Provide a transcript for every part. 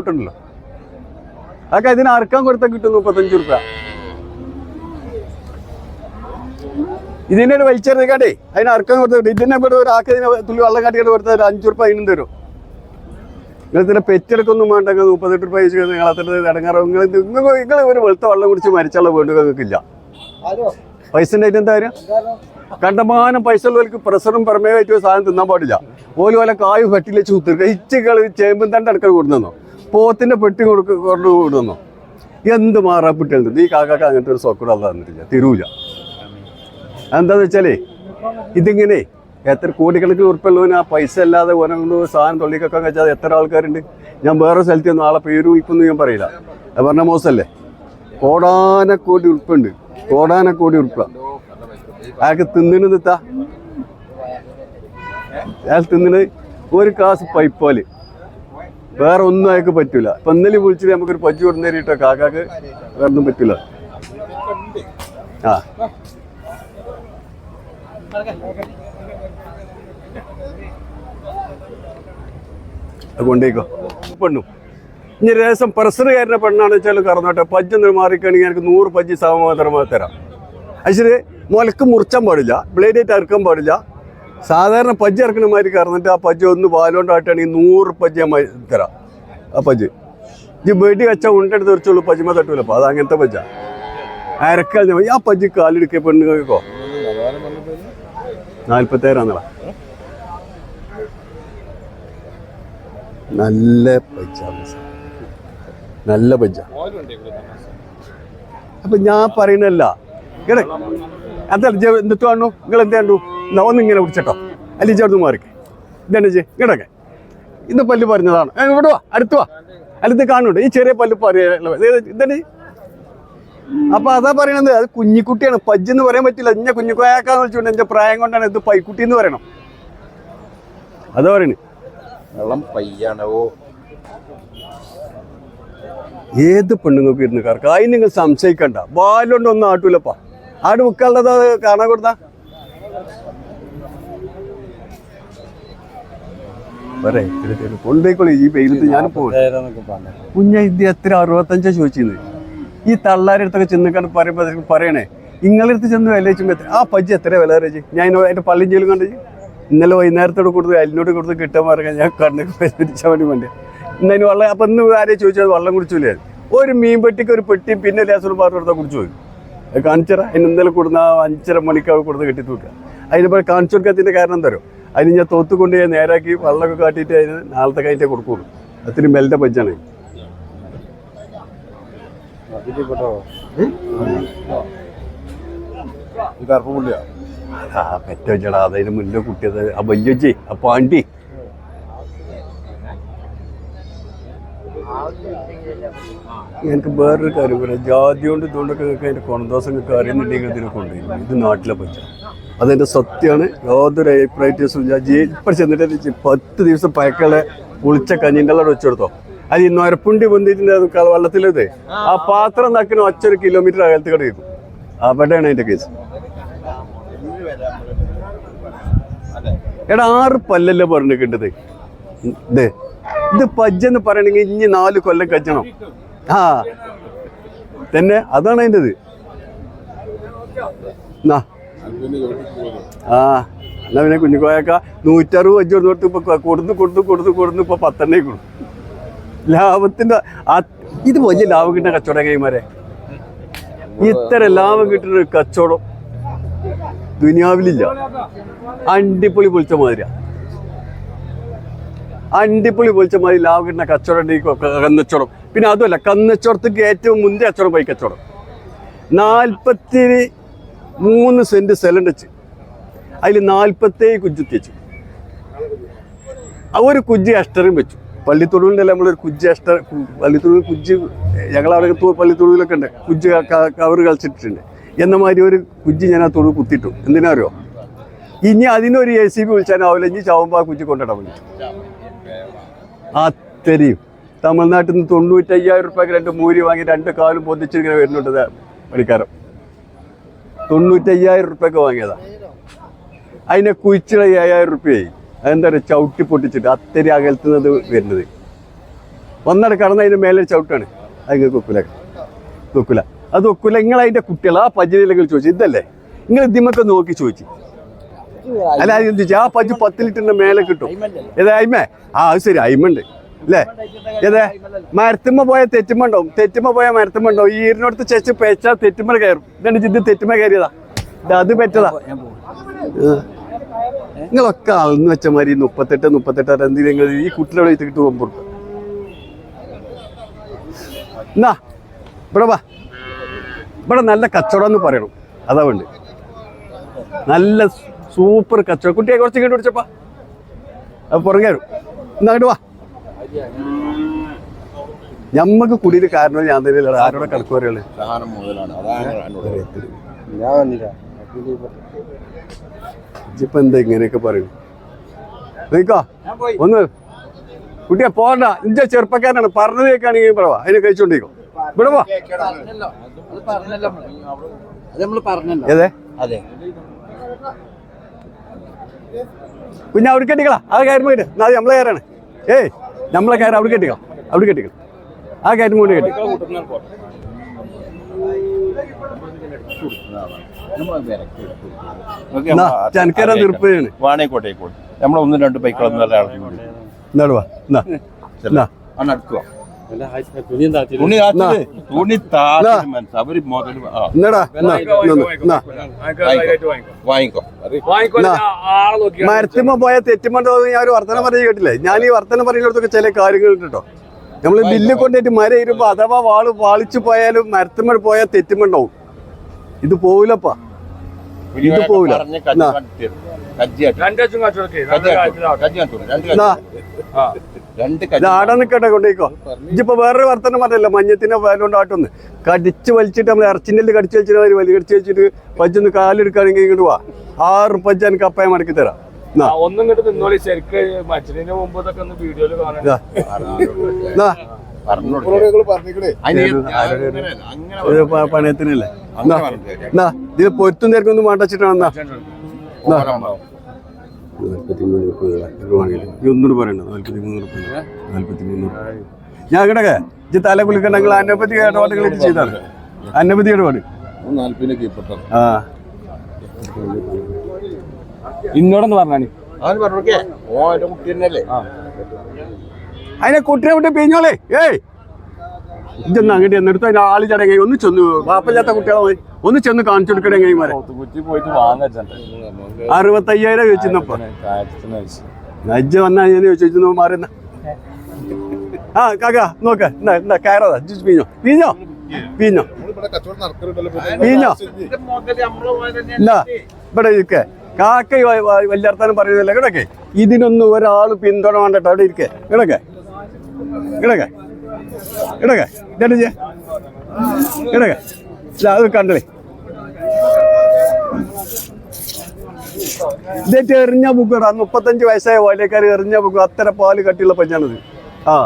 ചവിട്ടുണ്ടല്ലോ അതൊക്കെ ഇതിന് അറക്കാൻ കൊടുത്താൽ കിട്ടും മുപ്പത്തഞ്ച് റുപ്യ ഇതിനെ ഒരു വലിച്ചെറിയാണ്ടേ അതിന് അറക്കാൻ കൊടുത്തിട്ട് ഇതിനെ ഇവിടെ ഒരാൾക്ക് ഇതിനെ തുള്ളി വെള്ളം കാട്ടിയിട്ട് കൊടുത്താൽ ഒരു അഞ്ച് റുപ്യ അതിനും തരും. നിങ്ങൾ ഇതിന്റെ പെറ്റെടുക്കൊന്നും വേണ്ട. മുപ്പത്തെട്ട് റുപ്യ വെച്ച് നിങ്ങൾ അത്ര ഇടങ്ങാറോ നിങ്ങൾ നിങ്ങൾ നിങ്ങൾ ഒരു വെളുത്ത വെള്ളം കുടിച്ച് മരിച്ചുള്ള വീണ്ടും നിങ്ങൾക്കില്ല. പൈസ ഉണ്ടായിട്ട് എന്താ കാര്യം? കണ്ടമാനം പൈസ ഉള്ളവർക്ക് പ്രഷറും പ്രമേയമായിട്ട് ഒരു സാധനം തിന്നാൻ പാടില്ല. ഓൽ പോലെ കായ് വെച്ച് കുത്തിരിക്കുക കളി ചേമ്പും തണ്ട് അടുക്കൽ കൊടുക്കുന്നോ പോത്തിന്റെ പെട്ടി കൊടുക്ക കൊണ്ട് കൂടുന്നു എന്ത് മാറാപ്പിട്ടുണ്ട് ഈ കാക്കാക്ക് അങ്ങനത്തെ ഒരു സോക്കട തന്നിട്ടില്ല. തിരൂല. എന്താന്ന് വെച്ചാലേ ഇതിങ്ങനെ എത്ര കോടിക്കണക്കിന് ഉറപ്പുള്ളവന് ആ പൈസ അല്ലാതെ ഓനൊന്ന് സാധനം തൊള്ളിക്കൊക്കെ വെച്ചാൽ എത്ര ആൾക്കാരുണ്ട്? ഞാൻ വേറെ സ്ഥലത്ത് ഒന്നും ആളെ പേര് ഇപ്പൊന്നും ഞാൻ പറയില്ല. അത് പറഞ്ഞ മോശമല്ലേ കോടാനക്കോടി ഉൾപ്പുണ്ട് കോടാനക്കോടി ഉൾപ്പ അയാൾക്ക് തിന്നിന് നിത്താ അയാൾ തിന്നിന് ഒരു കാസ് പൈപ്പാൽ വേറെ ഒന്നും അയാൾക്ക് പറ്റൂല. ഇപ്പൊ ഇന്നലെ വിളിച്ചിട്ട് നമുക്കൊരു പജ്ജി കൊടുന്നേരിട്ടോ കാക്കാക്ക്? വേറെ ഒന്നും പറ്റൂല. ആ. കൊണ്ടേക്കോ. പെണ്ണു. ഇനി രസം പ്രസറുകാരന്റെ പെണ്ണാണെന്ന് വെച്ചാൽ കറന്നോട്ടെ. പജ്ജൊന്നും മാറിക്കാണെങ്കിൽ എനിക്ക് നൂറ് പജ്ജി സമമാത്രമായി തരാം. അത് ശരി. മുലക്ക് മുറിച്ചാൻ പാടില്ല. ബ്ലേഡായിട്ട് അറുക്കാൻ പാടില്ല. സാധാരണ പജ്ജ് ഇറക്കണ മാതിരി കറന്നിട്ട് ആ പജ്ജ് ഒന്ന് പാലോണ്ടാട്ടാണെങ്കിൽ നൂറ് പജ്ജി തരാം. ആ പജ്ജ്. ഈ വെടി വെച്ച ഉണ്ടെടുത്ത് തെറിച്ചുള്ളൂ പജ്ജിമ അപ്പൊ അത് അങ്ങനത്തെ പജ്ജ. അരക്കാൽ ആ പജ്ജി കാലെടുക്കിയ പെണ്ണുങ്ങൾക്കോ? നാൽപ്പത്തേഴാന്നള നല്ല പജ്ജ നല്ല പജ്ജ. അപ്പൊ ഞാൻ പറയണല്ല കേടെ? അതെ എന്തു കാണു നിങ്ങൾ എന്ത് കണ്ടു എന്നാ ഒന്നിങ്ങനെ ഇങ്ങനെ പിടിച്ചട്ടോ. അല്ലെ ചേർന്ന് മാറിക്ക്. ഇതാണ് ജെ ഇങ്ങടൊക്കെ ഇത് പല്ല് പറഞ്ഞതാണ്. ഇവിടെ വാ. അടുത്ത് വാ. അല്ല ഇത് കാണൂടെ ഈ ചെറിയ പല്ല് പറയാ ഇതാണ് അപ്പൊ അതാ പറയണത്. അത് കുഞ്ഞിക്കുട്ടിയാണ്. പജ്ജ് എന്ന് പറയാൻ പറ്റില്ല. ഇന്ന കുഞ്ഞിക്കോയാക്കാന്ന് വെച്ചുകൊണ്ട് എന്റെ പ്രായം കൊണ്ടാണ് ഇത് പൈക്കുട്ടി എന്ന് പറയണം. അതാ പറയണേ. വെള്ളം പയ്യാണ്. ഏത് പെണ്ണുങ്ങൾക്ക് ഇരുന്ന് കറക്കാം. അതിന് നിങ്ങൾ സംശയിക്കണ്ട. വാലുകൊണ്ട് ഒന്നും ആട്ടൂലപ്പാ. ആട് മുക്കാളുടെ അത് കാണാൻ കൊടുത്താ? വരെ കൊണ്ടേക്കോളി ഈ വെയിലത്ത് ഞാൻ പോകും കുഞ്ഞ ഇത് എത്ര അറുപത്തഞ്ചാ ചോദിച്ചിരുന്നു ഈ തള്ളാരടുത്തൊക്കെ ചെന്നിക്കാണ്ട് പറയുമ്പോ അതിന് പറയണേ. നിങ്ങളടുത്ത് ചെന്ന് വില വെച്ചുമ്പോ എത്ര? ആ പജ്ജി എത്ര വില വെച്ച് ഞാൻ അതിന് അതിന്റെ പള്ളിയും ജയിലും കണ്ടു ഇന്നലെ വൈകുന്നേരത്തോട് കൊടുത്ത് അല്ലിനോട് കൊടുത്ത് കിട്ടാൻ പറഞ്ഞാൽ ഞാൻ കണ്ണ് പരിഹരിച്ചാൽ വേണ്ടി വേണ്ടി ഇന്നതിന് വെള്ളം അപ്പൊ ഇന്ന് ആരെയും ചോദിച്ചാൽ വെള്ളം കുടിച്ചില്ലേ ഒരു മീൻ പെട്ടിക്ക് ഒരു പെട്ടിയും പിന്നെ ലേസോട് പാത്രം കൊടുത്താൽ കുടിച്ചു പോയി കാണിച്ചറ അതിന് ഇന്നലെ കൊടുന്ന ആ അഞ്ചര മണിക്ക് അവിടെ കൊടുത്ത് കെട്ടി തൂക്കുക. അതിനിപ്പോൾ കാണിച്ചു കൊടുക്കാത്തതിന്റെ കാരണം തരും അതിന് ഞാൻ തോത്തുകൊണ്ട് ഞാൻ നേരാക്കി വെള്ളമൊക്കെ കാട്ടിയിട്ട് അതിന് നാളത്തെ കഴിഞ്ഞിട്ടേ കൊടുക്കുള്ളൂ. അത്ര മെല്ലെ പഞ്ചാണ് ഇത് കറുപ്പ് പുള്ളിയാ? ആ പെറ്റ വെച്ചടാ. അതിന് മുന്നേ കുട്ടിയത്. ആ വയ്യജി ആ പാണ്ടി. എനിക്ക് വേറൊരു കാര്യം പറയാം. ജാതി കൊണ്ട് ഇതുകൊണ്ടൊക്കെ അതിന്റെ കൊണദോഷം നിങ്ങൾക്ക് അറിയുന്നുണ്ടെങ്കിൽ ഇതിനെ കൊണ്ടുപോയി ഇത് നാട്ടിലെ പച്ച അതെന്റെ സത്യമാണ്. യാതൊരു ജി ഇപ്പം ചെന്നിട്ട് പത്ത് ദിവസം പയക്കളെ കുളിച്ച കഞ്ഞിന്റെ അവിടെ വെച്ചെടുത്തോ അത് ഈ നൊരപ്പുണ്ടി ക- വെള്ളത്തിലത്. ആ പാത്രം നക്കിന് ഒച്ചൊരു കിലോമീറ്റർ അകലത്ത് കിടക്കും അവിടെയാണ് അതിന്റെ കേസ്. എടാ ആറ് പല്ലല്ലേ പറഞ്ഞിട്ടുണ്ടത് ഇത് ഇത് പജ്ജെന്ന് പറയണെങ്കിൽ ഇനി നാല് കൊല്ലം കച്ചണം ആ. തന്നെ അതാണ് അതിന്റെ ആ. എന്നാ പിന്നെ കുഞ്ഞുകോയക്ക നൂറ്ററുപത് അഞ്ച് കൊടുത്ത് ഇപ്പൊ കൊടുന്ന് കൊടുത്ത് കൊടുത്ത് കൊടുന്ന് ഇപ്പൊ പത്തെണ്ണേ കൊടുക്കും ലാഭത്തിന്റെ ഇത് വലിയ ലാഭം കിട്ടുന്ന കച്ചവടം കൈമാരെ ഇത്ര ലാഭം കിട്ടുന്ന കച്ചവടം ദുനിയാവിലില്ല. അണ്ടിപ്പൊളി പൊളിച്ച മാതിരിയാ. അണ്ടിപ്പൊളി പൊളിച്ച മാതിരി ലാവ് കിട്ടുന്ന കച്ചവടം ഈ കന്നച്ചോടം. പിന്നെ അതുമല്ല കന്നച്ചോടത്തേക്ക് ഏറ്റവും മുന്തിയ കച്ചവടം പോയി കച്ചവടം. നാൽപ്പത്തി മൂന്ന് സെന്റ് സ്ഥലം വെച്ച് അതിൽ നാൽപ്പത്തേഴ് കുജ്ജുത്തി വെച്ചു ഒരു കുജ്ജി അഷ്ടറും വെച്ചു. പള്ളിത്തൊടുവിന്റെ നമ്മളൊരു കുജ്ജി അഷ്ട പള്ളിത്തൊടുവിൽ കുജ്ജി ഞങ്ങളവിടെ പള്ളിത്തൊടുവിലൊക്കെ ഉണ്ട്. കുജ്ജി കവർ കളിച്ചിട്ടുണ്ട് എന്ന മാതിരി ഒരു കുജ്ജി ഞാൻ ആ തൊടു കുത്തിയിട്ടു. എന്തിനാ അറിയോ? ഇനി അതിനൊരു എ സി ബി വിളിച്ചാൽ ആവില്ല ഇനി ചാവുമ്പോൾ ആ കുജ്ജി കൊണ്ടിടാൻ വേണ്ടി അത്രയും തമിഴ്നാട്ടിൽ നിന്ന് തൊണ്ണൂറ്റയ്യായിരം റുപ്യക്ക് രണ്ട് മൂരി വാങ്ങി രണ്ട് കാലും പൊതിച്ചിങ്ങനെ വരുന്നുണ്ട് പണിക്കാരം തൊണ്ണൂറ്റയ്യായിരം റുപ്യക്ക് വാങ്ങിയതാ. അതിനെ കുഴിച്ചിട ഏഴായിരം റുപ്യയായി അതെന്താ പറയുക? ചവിട്ടി പൊട്ടിച്ചിട്ട് അത്തരി അകൽത്തുന്നത് വരുന്നത്. ഒന്നട കടന്ന് അതിന്റെ മേലെ ചവിട്ടാണ്. അതിന് കൊക്കുല വെക്കൂല അത് കൊക്കുല നിങ്ങൾ കുട്ടികൾ ആ പജിലേക്ക് ചോദിച്ചു. ഇതല്ലേ? നിങ്ങൾ ഇതിമൊക്കെ നോക്കി ചോദിച്ചു. അല്ല എന്ത്? ആ പജ്ജ് പത്ത് ലിറ്ററിന്റെ മേലെ കിട്ടും. ഏതാ അയിമേ? ആ അത് ശരി അയിമുണ്ട്. അല്ലേ? ഏതേ? മരത്തുമ്മ പോയ തെറ്റുമ്മ ഉണ്ടാവും. തെറ്റുമ്മ പോയ മരത്തുമ്മ ഉണ്ടാവും. ഈ ഈരിനടുത്ത് ചെച്ച് പേച്ചാൽ തെറ്റുമ്മ കയറും. ഇതാണ് ജിദ്ദ് തെറ്റുമ്മ കയറിയതാ. അത് പറ്റതാ. നിങ്ങളൊക്കെ അളന്ന് വെച്ച മാതിരി മുപ്പത്തെട്ട് മുപ്പത്തെട്ട് എന്തിനും നിങ്ങൾ ഈ കുട്ടികളെ വെച്ചിട്ട് പോകുമ്പോൾ എന്നാ ഇവിടെ വാ. ഇവിടെ നല്ല കച്ചവടം എന്ന് പറയണം. അതാ വേണ്ടി നല്ല സൂപ്പർ കച്ചവടം. കുട്ടിയെ കുറച്ച് ഇങ്ങോട്ട് പിടിച്ചപ്പാ പുറകെ വരും. എന്നാ വാ. ഞമ്മക്ക് കുടിയിൽ കാരണം ഞാൻ തന്നെയല്ല ആരോടെ കണക്ക് പറയുള്ളൂ സാധനം മുതലാണ്. അതാണ് എന്നോട് ഞാൻ വന്നില്ല. ഇപ്പൊ എന്താ ഇങ്ങനെയൊക്കെ പറയൂ നീക്കോ? ഒന്ന്. കുട്ടിയെ പോണ്ട ഇഞ്ച ചെറുപ്പക്കാരനാണ്. പറഞ്ഞത് കേൾക്കുകയാണെങ്കിൽ പറവാ അതിനെ കഴിച്ചോണ്ടിരിക്കും. ഇവിടെ വാ. അത് പറഞ്ഞല്ലോ. അത് നമ്മൾ പറഞ്ഞല്ലോ. ഏതേ? അതെ. കുഞ്ഞ അവിടെ കെട്ടിക്കളാ ആ കാര്യം പോയിട്ട് അത് നമ്മളെ കയറാണ്. ഏയ് നമ്മളെ കയറാം അവിടെ കെട്ടിക്കളാം അവിടെ കെട്ടിക്കള ആ കയറ്റം കൊണ്ട് കെട്ടി. ചനക്കര നിർപ്പയാണ് വാണേക്കോട്ടെ നമ്മളെ ഒന്നും രണ്ട് ബൈക്കുകളൊന്നും അല്ല ആൾക്കും തുണി തുണി അവർ മുതൽ വാങ്ങിക്കോ. മരത്തിമ്മ പോയ തെറ്റുമുണ്ടോ ഞാൻ ഒരു വർത്തനം പറഞ്ഞു കേട്ടില്ലേ? ഞാൻ ഈ വർത്തനം പറയുന്നിടത്തൊക്കെ ചില കാര്യങ്ങൾ കേട്ടോ നമ്മൾ ബില്ല് കൊണ്ടിട്ട് മര ഇരുമ്പോ അഥവാ വാൾ വാളിച്ചു പോയാലും മരത്തുമ്പോൾ പോയാൽ തെറ്റുമുണ്ടാവും ഇത് പോവില്ലപ്പാ. ഇത് പോവില്ല. കജ്ജി ആടെ നിൽക്കട്ടെ കൊണ്ടേക്കോ ഇജിപ്പോ വേറൊരു വർത്തനം പറഞ്ഞില്ല മഞ്ഞത്തിന്റെ വേലുകൊണ്ടാട്ടൊന്ന് കടിച്ച് വലിച്ചിട്ട് നമ്മൾ ഇറച്ചിന്റെ കടിച്ച് വലിച്ചിട്ട് വലിയ വലി കടിച്ച് വെച്ചിട്ട് പച്ചൊന്ന് കാലെടുക്കുകയാണെങ്കിൽ ഇങ്ങോട്ട് വാ. ആറ് പച്ച എനിക്ക് അപ്പയെ മടക്കി തരാം. ഒന്നും ഇങ്ങോട്ട് നിന്നോളി ശരിക്ക് മുമ്പ് ഇതൊക്കെ ഒന്ന് വീഡിയോയിൽ പണയത്തിനല്ലേ? പൊരുത്തും തിരക്കൊന്നും മാണ്ടച്ചിട്ടാണ് എന്നാ ഓരം വാ. നാൽപ്പത്തി മൂന്ന് റുപ്യ ഒന്നുകൂടി പറയണ്ട നാൽപ്പത്തി മൂന്ന് റുപ്യ നാൽപ്പത്തി മൂന്ന് ഞാൻ കിടക്കെ ഇത് തല കുളിക്കണ്ടെങ്കിൽ അന്നപ്പത്തി ഇടപാടുകൾ ചെയ്താണ് അന്നപ്പത്തി ഇടപാട് ആ ഇന്നോടൊന്ന് പറഞ്ഞാണി അതിനെ കുട്ടിയെ വിട്ട് പിഞ്ഞോളേ ഏയ്. ഇതൊന്നും അങ്ങോട്ട് എന്നെടുത്തു അതിന്റെ ആൾ ചടങ്ങി. ഒന്ന് ചെന്നു. വാപ്പല്ലാത്ത കുട്ടികളെ പോയി ഒന്ന് ചെന്ന് കാണിച്ചു കൊടുക്കണേ വാങ്ങാൻ അറുപത്തയ്യായിരം ചോദിച്ചിരുന്നപ്പോ നജ്ജ വന്നാ ഞാൻ ചോദിച്ചു മാറുന്ന ആ കാക്ക നോക്ക. കയറാതാ. കയറതാ പിഞ്ഞോ. പീഞ്ഞോ? പീഞ്ഞോ. പീഞ്ഞോ? ഇല്ല ഇവിടെ ഇരിക്കെ. കാക്ക വല്യർത്താനം പറയുന്നില്ല. കിടക്കെ ഇതിനൊന്നും ഒരാൾ പിന്തുണ വേണ്ടട്ടോ അവിടെ ഇരിക്കെ. കിടക്കെ കിടക്കെ കിടക്കെ ഇതേ കിടക്കെ അത് കണ്ടേ ഇതേറ്റ് എറിഞ്ഞ ബുക്കാണ് മുപ്പത്തഞ്ച് വയസ്സായ വാല്യക്കാർ എറിഞ്ഞ ബുക്ക്. അത്ര പാൽ കട്ടിയുള്ള പഞ്ചാണത് ആ.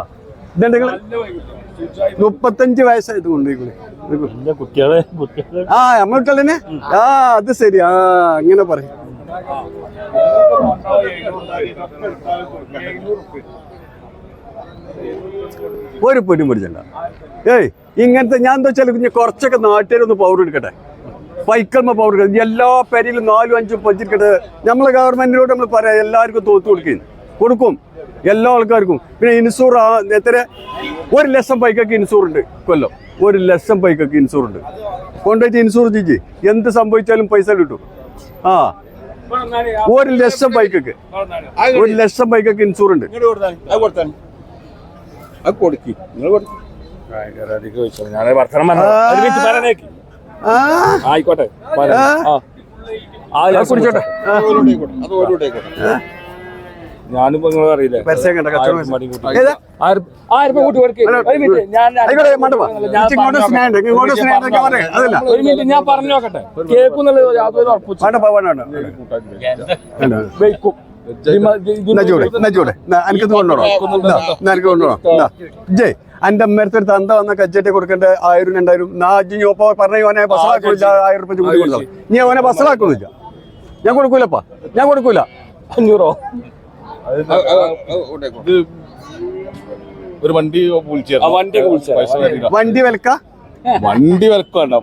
ഇതെന്തെങ്കിൽ മുപ്പത്തഞ്ച് വയസ്സായത് കുട്ടികളെ ആ നമ്മൾക്കല്ലേ ആ അത് ശരി. ആ അങ്ങനെ പറയും. ഒരു പൊന്നും പിടിച്ചല്ല. ഏയ് ഇങ്ങനത്തെ ഞാൻ എന്താ വെച്ചാൽ കുഞ്ഞ് കുറച്ചൊക്കെ നാട്ടുകാരൊന്ന് പവർ എടുക്കട്ടെ? പവർ എടുക്കട്ടെ. എല്ലാ പേരിലും നാലും അഞ്ചും പഞ്ചിരിക്കട്ടെ നമ്മളെ ഗവൺമെന്റിനോട് നമ്മൾ പറയാം എല്ലാവർക്കും തോത്തു കൊടുക്കും. കൊടുക്കും. എല്ലാ ആൾക്കാർക്കും. പിന്നെ ഇൻഷൂർ എത്ര? ഒരു ലക്ഷം പൈക്കൊക്കെ ഇൻഷൂർ ഉണ്ട്. കൊല്ലം. ഒരു ലക്ഷം പൈക്കൊക്കെ ഇൻഷൂർ ഉണ്ട്. കൊണ്ടുപോയിട്ട് ഇൻഷൂർ ചെയ്യ്. എന്ത് സംഭവിച്ചാലും പൈസ കിട്ടും. ആ. ഒരു ലക്ഷം ബൈക്കൊക്കെ ഒരു ലക്ഷം ബൈക്കൊക്കെ ഇൻഷൂർ ഉണ്ട്. അത് കൊടുക്കി. നിങ്ങൾ കൊടുക്കി. ഞാൻ വർത്തനം പറഞ്ഞു ആയിക്കോട്ടെ കുടിച്ചോട്ടെ. ഞാനിപ്പോ അറിയില്ല. ഒരു മിനിറ്റ് ഞാൻ പറഞ്ഞു നോക്കട്ടെ യാതൊരു ഉറപ്പിച്ചു വെയ്ക്കും എനിക്കത് കൊണ്ടുപോകണം എനിക്ക് കൊണ്ടുപോകണം ജയ് എന്റെ അമ്മേരത്തെ ഒരു തന്ത വന്ന കച്ചേട്ടി കൊടുക്കേണ്ട ആയിരം രണ്ടായിരം. നാ അജ്ജി ഒപ്പ പറഞ്ഞു ഓനെ ബസ്സിലാക്കുന്നില്ല ആയിരം റുപ്യ കൂടി കൊടുക്കണം നീ ഓനെ ബസ്സിലാക്കുന്നില്ല ഞാൻ കൊടുക്കൂലപ്പാ. ഞാൻ കൊടുക്കൂല. അഞ്ഞൂറോ? ഒരു വണ്ടി വണ്ടി വിലക്ക വണ്ടി വിലക്ക്? വേണ്ട